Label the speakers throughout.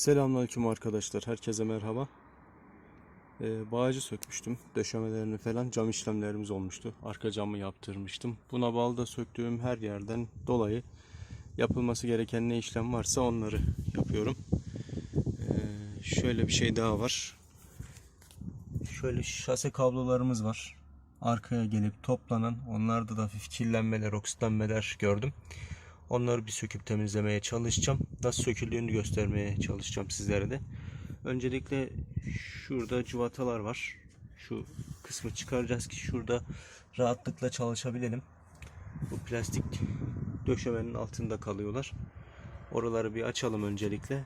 Speaker 1: Selamünaleyküm arkadaşlar. Herkese merhaba. Ee, bağcı sökmüştüm. Döşemelerini falan cam işlemlerimiz olmuştu. Arka camı yaptırmıştım. Buna balda söktüğüm her yerden dolayı yapılması gereken ne işlem varsa onları yapıyorum. Ee, şöyle bir şey daha var. Şöyle şase kablolarımız var. Arkaya gelip toplanan onlarda da hafif kirlenmeler, oksitlenmeler gördüm. Onları bir söküp temizlemeye çalışacağım. Nasıl söküldüğünü göstermeye çalışacağım sizlere de. Öncelikle şurada cıvatalar var. Şu kısmı çıkaracağız ki şurada rahatlıkla çalışabilelim. Bu plastik döşemenin altında kalıyorlar. Oraları bir açalım öncelikle.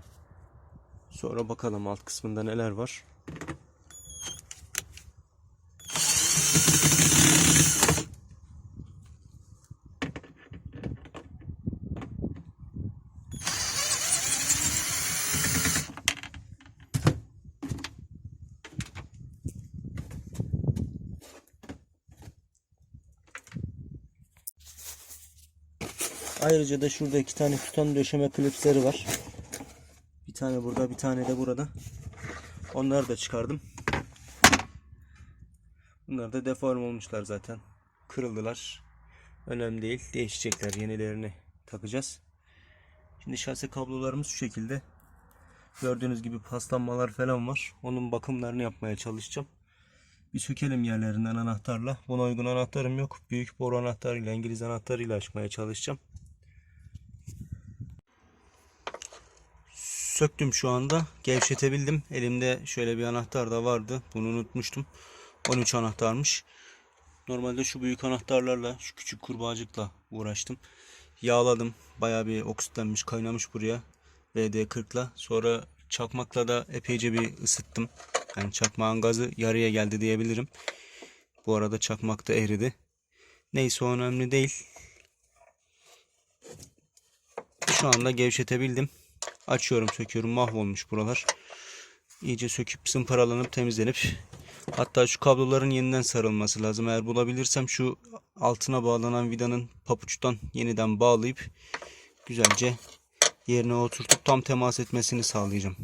Speaker 1: Sonra bakalım alt kısmında neler var. Ayrıca da şurada iki tane tutan döşeme klipsleri var. Bir tane burada, bir tane de burada. Onları da çıkardım. Bunlar da deform olmuşlar zaten. Kırıldılar. Önemli değil. Değişecekler. Yenilerini takacağız. Şimdi şase kablolarımız şu şekilde. Gördüğünüz gibi paslanmalar falan var. Onun bakımlarını yapmaya çalışacağım. Bir sökelim yerlerinden anahtarla. Buna uygun anahtarım yok. Büyük boru anahtarıyla, İngiliz anahtarıyla açmaya çalışacağım. Söktüm şu anda. Gevşetebildim. Elimde şöyle bir anahtar da vardı. Bunu unutmuştum. 13 anahtarmış. Normalde şu büyük anahtarlarla, şu küçük kurbağacıkla uğraştım. Yağladım. Bayağı bir oksitlenmiş, kaynamış buraya. VD40'la. Sonra çakmakla da epeyce bir ısıttım. Yani çakmağın gazı yarıya geldi diyebilirim. Bu arada çakmak da eridi. Neyse o önemli değil. Şu anda gevşetebildim. Açıyorum söküyorum mahvolmuş buralar. İyice söküp sımparalanıp temizlenip hatta şu kabloların yeniden sarılması lazım. Eğer bulabilirsem şu altına bağlanan vidanın papuçtan yeniden bağlayıp güzelce yerine oturtup tam temas etmesini sağlayacağım.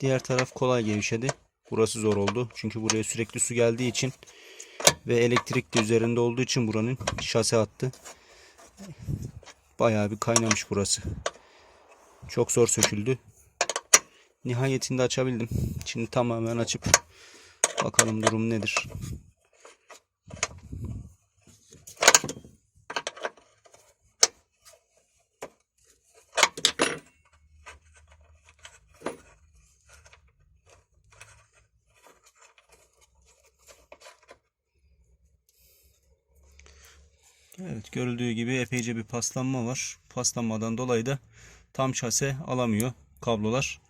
Speaker 1: Diğer taraf kolay gevşedi. Burası zor oldu. Çünkü buraya sürekli su geldiği için ve elektrik de üzerinde olduğu için buranın şase attı. Bayağı bir kaynamış burası. Çok zor söküldü. Nihayetinde açabildim. Şimdi tamamen açıp bakalım durum nedir. Evet görüldüğü gibi epeyce bir paslanma var. Paslanmadan dolayı da tam şase alamıyor kablolar.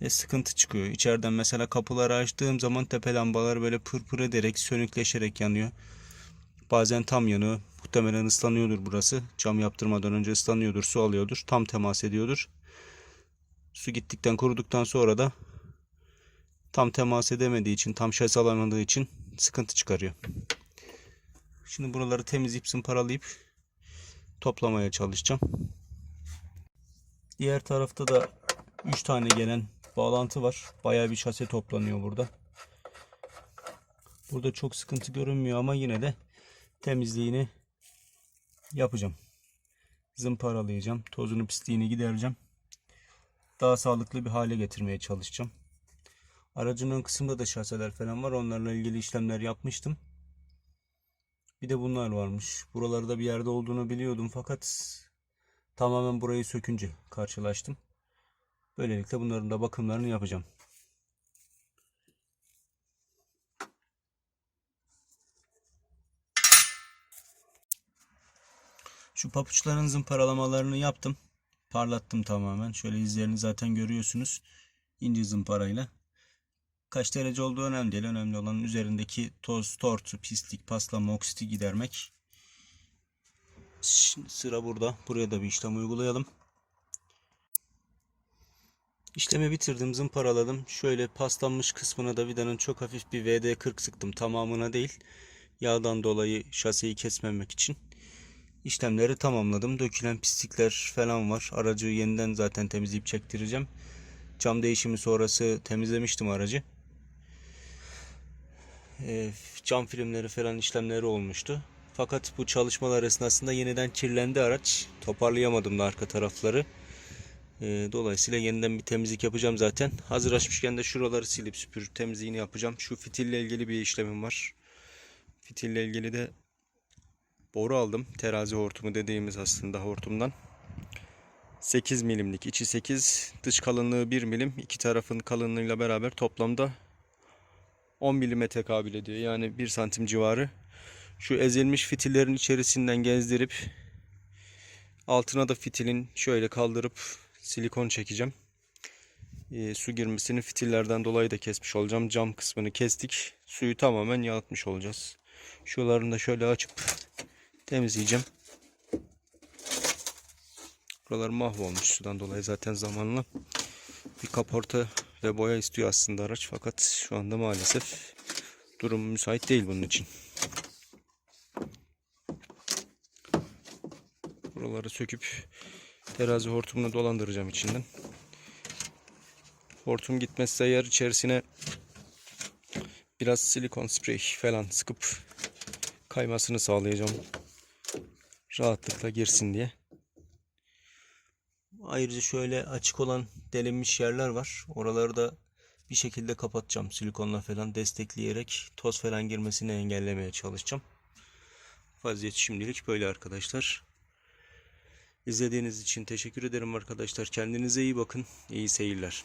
Speaker 1: Ve sıkıntı çıkıyor. İçeriden mesela kapıları açtığım zaman tepe lambalar böyle pırpır ederek sönükleşerek yanıyor. Bazen tam yanıyor. Muhtemelen ıslanıyordur burası. Cam yaptırmadan önce ıslanıyordur, su alıyordur. Tam temas ediyordur. Su gittikten kuruduktan sonra da tam temas edemediği için, tam şase alamadığı için sıkıntı çıkarıyor. Şimdi buraları temizleyip sımparalayıp toplamaya çalışacağım. Diğer tarafta da 3 tane gelen bağlantı var. Bayağı bir şase toplanıyor burada. Burada çok sıkıntı görünmüyor ama yine de temizliğini yapacağım. Zımparalayacağım. Tozunu pisliğini gidereceğim. Daha sağlıklı bir hale getirmeye çalışacağım. Aracın ön kısmında da şaseler falan var. Onlarla ilgili işlemler yapmıştım. Bir de bunlar varmış. Buralarda bir yerde olduğunu biliyordum fakat tamamen burayı sökünce karşılaştım. Böylelikle bunların da bakımlarını yapacağım. Şu papuçların zımparalamalarını yaptım. Parlattım tamamen. Şöyle izlerini zaten görüyorsunuz. İnce zımparayla. Kaç derece olduğu önemli değil. Önemli olan üzerindeki toz, tortu, pislik, paslama, oksiti gidermek. Şimdi sıra burada. Buraya da bir işlem uygulayalım. İşlemi bitirdim, zımparaladım. Şöyle paslanmış kısmına da vidanın çok hafif bir VD40 sıktım. Tamamına değil. Yağdan dolayı şaseyi kesmemek için. işlemleri tamamladım. Dökülen pislikler falan var. Aracı yeniden zaten temizleyip çektireceğim. Cam değişimi sonrası temizlemiştim aracı. Ee, cam filmleri falan işlemleri olmuştu. Fakat bu çalışmalar esnasında yeniden kirlendi araç. Toparlayamadım da arka tarafları. Ee, dolayısıyla yeniden bir temizlik yapacağım zaten. Hazır açmışken de şuraları silip süpürüp temizliğini yapacağım. Şu fitille ilgili bir işlemim var. Fitille ilgili de boru aldım. Terazi hortumu dediğimiz aslında hortumdan. 8 milimlik içi 8 dış kalınlığı 1 milim iki tarafın kalınlığıyla beraber toplamda 10 milime tekabül ediyor. Yani 1 santim civarı. Şu ezilmiş fitillerin içerisinden gezdirip altına da fitilin şöyle kaldırıp silikon çekeceğim. Ee, su girmesini fitillerden dolayı da kesmiş olacağım. Cam kısmını kestik. Suyu tamamen yalıtmış olacağız. Şuralarını da şöyle açıp temizleyeceğim. Buralar mahvolmuş sudan dolayı zaten zamanla. Bir kaporta ve boya istiyor aslında araç fakat şu anda maalesef durum müsait değil bunun için. Buraları söküp terazi hortumuna dolandıracağım içinden. Hortum gitmezse yer içerisine biraz silikon sprey falan sıkıp kaymasını sağlayacağım. Rahatlıkla girsin diye. Ayrıca şöyle açık olan delinmiş yerler var. Oraları da bir şekilde kapatacağım silikonla falan destekleyerek toz falan girmesini engellemeye çalışacağım. Vaziyet şimdilik böyle arkadaşlar. İzlediğiniz için teşekkür ederim arkadaşlar. Kendinize iyi bakın. İyi seyirler.